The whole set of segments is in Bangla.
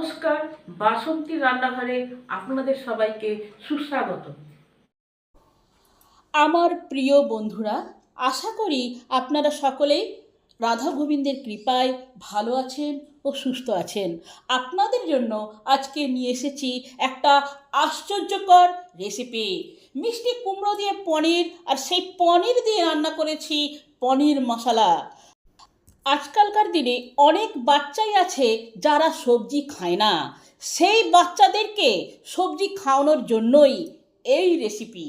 নমস্কার, বাসন্তী রান্নাঘরে আপনাদের সবাইকে সুস্বাগত। আমার প্রিয় বন্ধুরা, আশা করি আপনারা সকলেই রাধা গোবিন্দের কৃপায় ভালো আছেন ও সুস্থ আছেন। আপনাদের জন্য আজকে নিয়ে এসেছি একটা আশ্চর্যকর রেসিপি মিষ্টি কুমড়ো দিয়ে পনির আর সেই পনির দিয়ে রান্না করেছি পনির মশলা। আজকালকার দিনে অনেক বাচ্চাই আছে যারা সবজি খায় না। সেই বাচ্চাদেরকে সবজি খাওয়ানোর জন্যই এই রেসিপি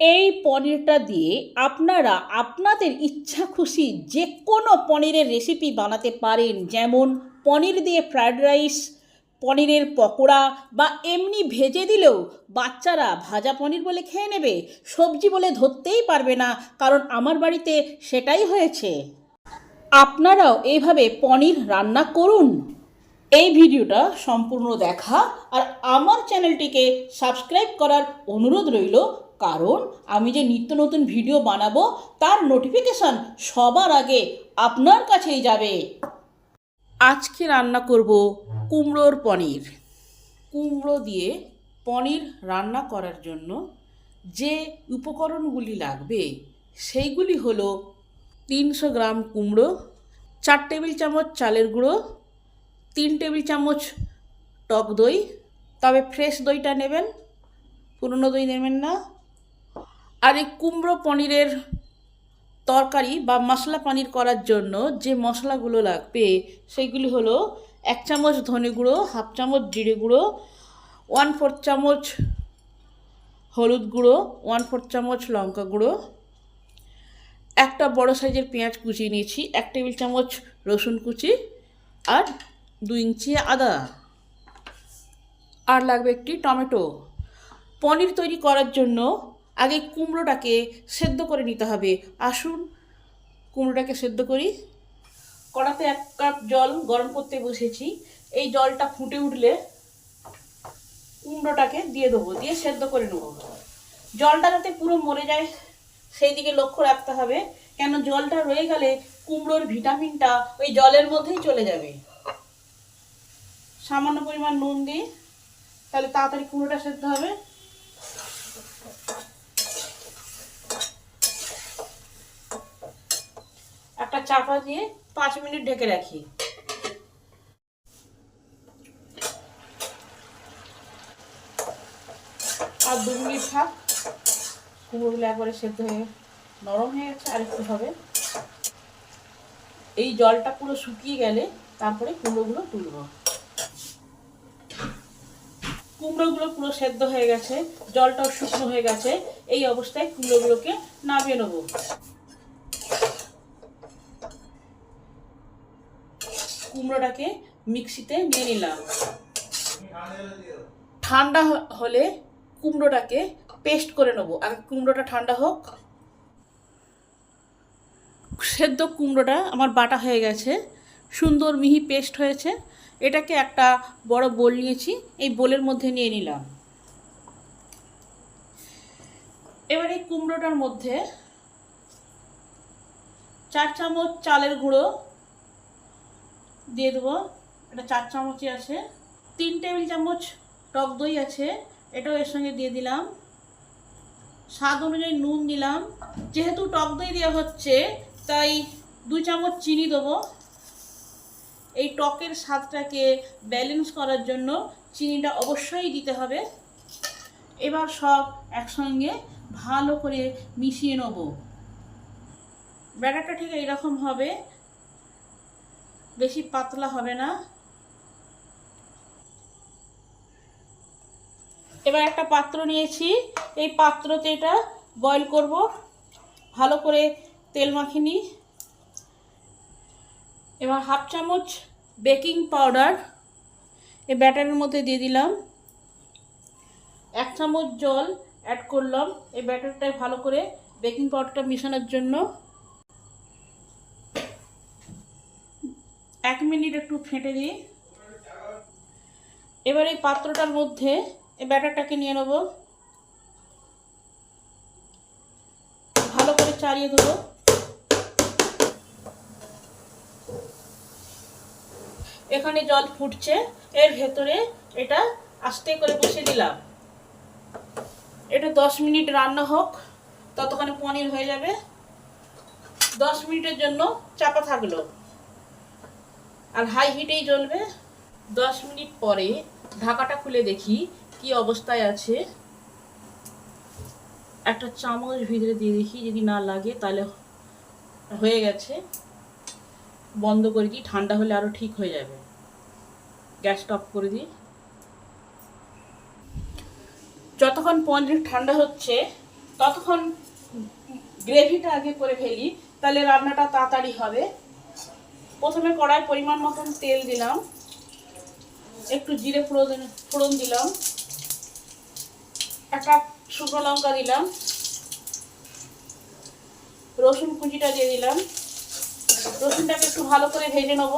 এই পনিরটা দিয়ে আপনারা আপনাদের ইচ্ছা খুশি যে কোনো পনিরের রেসিপি বানাতে পারেন। যেমন পনির দিয়ে ফ্রায়েড রাইস পনিরের পকোড়া বা এমনি ভেজে দিলেও বাচ্চারা ভাজা পনির বলে খেয়ে নেবে। সবজি বলে ধরতেই পারবে না, কারণ আমার বাড়িতে সেটাই হয়েছে। আপনারাও এইভাবে পনির রান্না করুন। এই ভিডিওটা সম্পূর্ণ দেখা আর আমার চ্যানেলটিকে সাবস্ক্রাইব করার অনুরোধ রইল, কারণ আমি যে নিত্য নতুন ভিডিও বানাবো তার নোটিফিকেশান সবার আগে আপনার কাছেই যাবে। আজকে রান্না করব কুমড়োর পনির। কুমড়ো দিয়ে পনির রান্না করার জন্য যে উপকরণগুলি লাগবে, সেইগুলি হলো তিনশো গ্রাম কুমড়ো, চার টেবিল চামচ চালের গুঁড়ো, তিন টেবিল চামচ টক দই। তবে ফ্রেশ দইটা নেবেন, পুরনো দই নেবেন না। আর এই কুমড়ো পনিরের তরকারি বা মশলা পানির করার জন্য যে মশলাগুলো লাগবে সেইগুলি হলো এক চামচ ধনে গুঁড়ো, হাফ চামচ জিরে গুঁড়ো, ওয়ান ফোর্থ চামচ হলুদ গুঁড়ো, ওয়ান ফোর্থ চামচ লঙ্কা গুঁড়ো একটা বড় সাইজের পেঁয়াজ কুচিয়ে নিয়েছি, এক টেবিল চামচ রসুন কুচি আর দু ইঞ্চি আদা। আর লাগবে একটি টমেটো। পনির তৈরি করার জন্য আগে কুমড়োটাকে সেদ্ধ করে নিতে হবে। আসুন, কুমড়োটাকে সেদ্ধ করি। কড়াতে এক কাপ জল গরম করতে বসেছি। এই জলটা ফুটে উঠলে কুমড়োটাকে দিয়ে দেবো, দিয়ে সেদ্ধ করে নেব। জলটা যাতে পুরো মরে যায় সেই দিকে লক্ষ্য রাখতে হবে। কেন জলটা রয়ে গেলে কুমড়োর ভিটামিনটা ওই জলের মধ্যেই চলে যাবে। সামান্য পরিমাণ নুন দিই তাহলে তাড়াতাড়ি কুমড়োটা সেদ্ধ হবে। একটা চাপা দিয়ে পাঁচ মিনিট ঢেকে রাখি। আর দু মিনিট থাক। কুমড়োগুলো একবারে সেদ্ধ হয়ে নরম হয়ে গেছে, আর একটু হবে। এই জলটা পুরো শুকিয়ে গেলে তারপরে কুমড়োগুলো তুলব কুমড়োগুলো পুরো সেদ্ধ হয়ে গেছে, জলটাও শুকনো হয়ে গেছে, এই অবস্থায় কুমড়োগুলোকে নামিয়ে নেব। কুমড়োটাকে মিক্সিতে নিয়ে নিলাম। ঠান্ডা হলে কুমড়োটাকে পেস্ট করে নেব। আগে কুমড়োটা ঠান্ডা হোক। সেদ্ধ কুমড়োটা আমার বাটা হয়ে গেছে। সুন্দর মিহি পেস্ট হয়েছে। এটাকে একটা বড় বোল নিয়েছি। এই বোলের মধ্যে নিয়ে নিলাম। এবার এই কুমড়োটার মধ্যে চার চামচ চালের গুঁড়ো দিয়ে দেবো। এটা চার চামচই আছে। তিন টেবিল চামচ টক দই আছে। এটাও এর সঙ্গে দিয়ে দিলাম। স্বাদ অনুযায়ী নুন দিলাম। যেহেতু টক দই দেওয়া হচ্ছে, তাই দু চামচ চিনি দেবো। এই টকের স্বাদটাকে ব্যালেন্স করার জন্য চিনিটা অবশ্যই দিতে হবে। এবার সব একসঙ্গে ভালো করে মিশিয়ে নেব। ব্যাটারটা ঠিক এইরকম হবে, বেশি পাতলা হবে না। এবার একটা পাত্র নিয়েছি। এই পাত্রতে এটা বয়েল করব। ভালো করে তেল মাখিয়ে নিই। এবার হাফ চামচ বেকিং পাউডার এই ব্যাটারের মধ্যে দিয়ে দিলাম। এক চামচ জল অ্যাড করলাম। এই ব্যাটারটায় ভালো করে বেকিং পাউডারটা মেশানোর জন্য। এক মিনিট একটু ফেটে দিই এবার এই পাত্রটার মধ্যে এই ব্যাটারটাকে নিয়ে নেব। ভালো করে চালিয়ে দেবো। এখানে জল ফুটছে, এর ভেতরে এটা আস্তে করে বসে দিলাম। এটা দশ মিনিট রান্না হোক, ততক্ষণে পনির হয়ে যাবে। দশ মিনিটের জন্য চাপা থাকল। আর হাই হিটেই জ্বলবে। দশ মিনিট পরে ঢাকাটা খুলে দেখি কি অবস্থায় আছে? একটা চামচ ভিতরে দিয়ে দেখি, যদি না লাগে তাহলে হয়ে গেছে। বন্ধ করে দিই, ঠান্ডা হলে আরও ঠিক হয়ে যাবে। গ্যাসটা অফ করে দিই। যতক্ষণ পনির ঠান্ডা হচ্ছে, ততক্ষণ গ্রেভিটা আগে করে ফেলি, তাহলে রান্নাটা তাড়াতাড়ি হবে। প্রথমে কড়াই পরিমাণ মতন তেল দিলাম, একটু জিরে ফোড়ন ফোড়ন দিলাম। একটা শুকনো লঙ্কা দিলাম। রসুন কুচিটা দিয়ে দিলাম। রসুনটাকে একটু ভালো করে ভেজে নেব।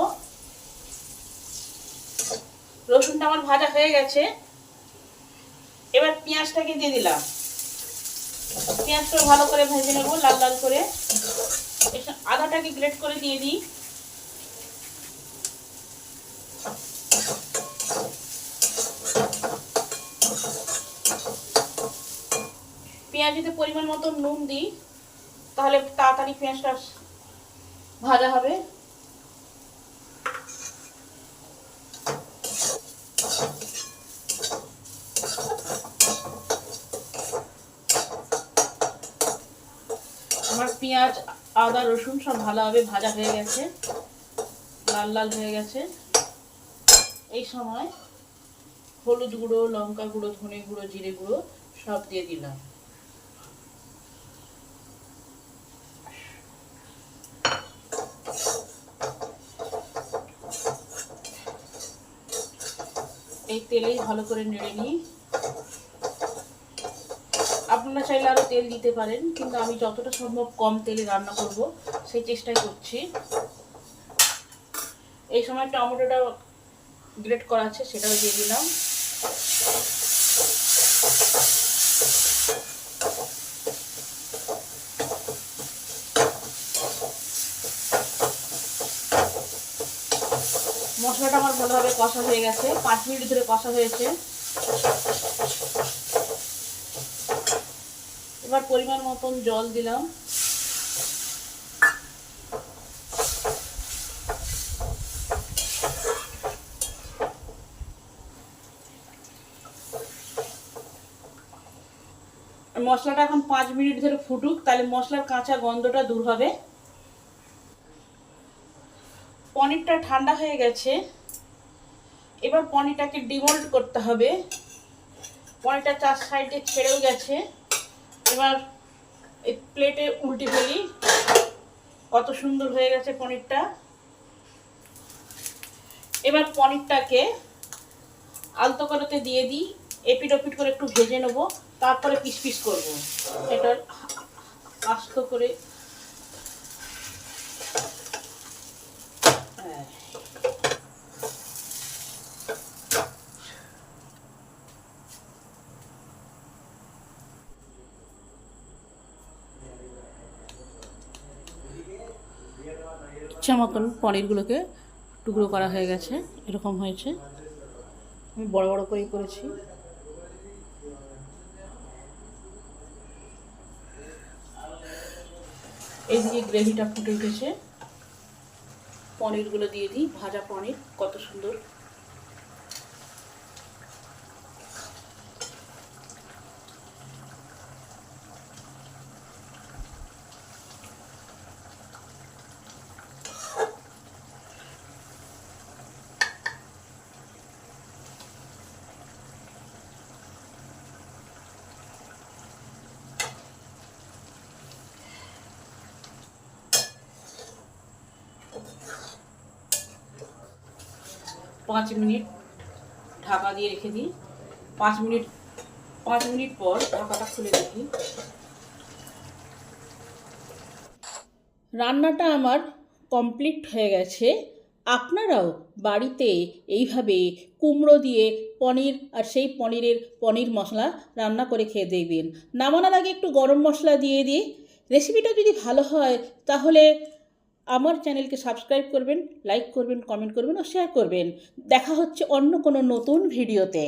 রসুনটা আমার ভাজা হয়ে গেছে। এবার পেঁয়াজটাকে দিয়ে দিলাম। পেঁয়াজটা ভালো করে ভেজে নেব, লাল লাল করে। আদাটাকে গ্রেট করে দিয়ে দিই। পেঁয়াজিতে পরিমাণ মতো নুন দিই, তাহলে তাড়াতাড়ি পেঁয়াজটা ভাজা হবে। আমার পেঁয়াজ, আদা, রসুন সব ভালোভাবে ভাজা হয়ে গেছে, লাল লাল হয়ে গেছে। এই সময় হলুদ গুঁড়ো, লঙ্কা গুঁড়ো, ধনে গুঁড়ো, জিরে গুঁড়ো সব দিয়ে দিলাম। এই তেলেই ভালো করে নেড়ে নিই। আপনারা চাইলে আরও তেল দিতে পারেন, কিন্তু আমি যতটা সম্ভব কম তেলে রান্না করব, সেই চেষ্টাই করছি। এই সময় টমেটোটা গ্রেট করা আছে, সেটাও দিয়ে দিলাম। মশলাটা আমার ভালোভাবে কষা হয়ে গেছে। পাঁচ মিনিট ধরে কষা হয়েছে। এবার পরিমাণ মতন জল দিলাম। মশলাটা এখন পাঁচ মিনিট ধরে ফুটুক, তাহলে মশলার কাঁচা গন্ধটা দূর হবে। পনিরটা ঠান্ডা হয়ে গেছে। এবার পনিরটাকে ডিমোল্ড করতে হবে। পনিরটা চার সাইডে ছেড়েও গেছে। এবার এই প্লেটে উল্টে ফেলি। কত সুন্দর হয়ে গেছে পনিরটা। এবার পনিরটাকে আলতো করাতে দিয়ে দিই। এপিট ওপিট করে একটু ভেজে নেব। তারপরে পিস পিস করব। এটা আস্ত করে ইচ্ছা মতন পনিরগুলোকে টুকরো করা হয়ে গেছে, এরকম হয়েছে। আমি বড় বড় করেই করেছি। এইদিকে গ্রেভিটা ফুটে উঠেছে। পনিরগুলো দিয়ে দিই, ভাজা পনির, কত সুন্দর। পাঁচ মিনিট ঢাকা দিয়ে রেখে দিই। পাঁচ মিনিট পাঁচ মিনিট পর ঢাকাটা খুলে দেখি। রান্নাটা আমার কমপ্লিট হয়ে গেছে। আপনারাও বাড়িতে এইভাবে কুমড়ো দিয়ে পনির আর সেই পনিরের পনির মশলা রান্না করে খেয়ে দেখবেন। নামানোর আগে একটু গরম মশলা দিয়ে দিই। রেসিপিটা যদি ভালো হয়, তাহলে আমার চ্যানেলকে সাবস্ক্রাইব করবেন, লাইক করবেন, কমেন্ট করবেন ও শেয়ার করবেন। দেখা হচ্ছে অন্য কোনো নতুন ভিডিওতে।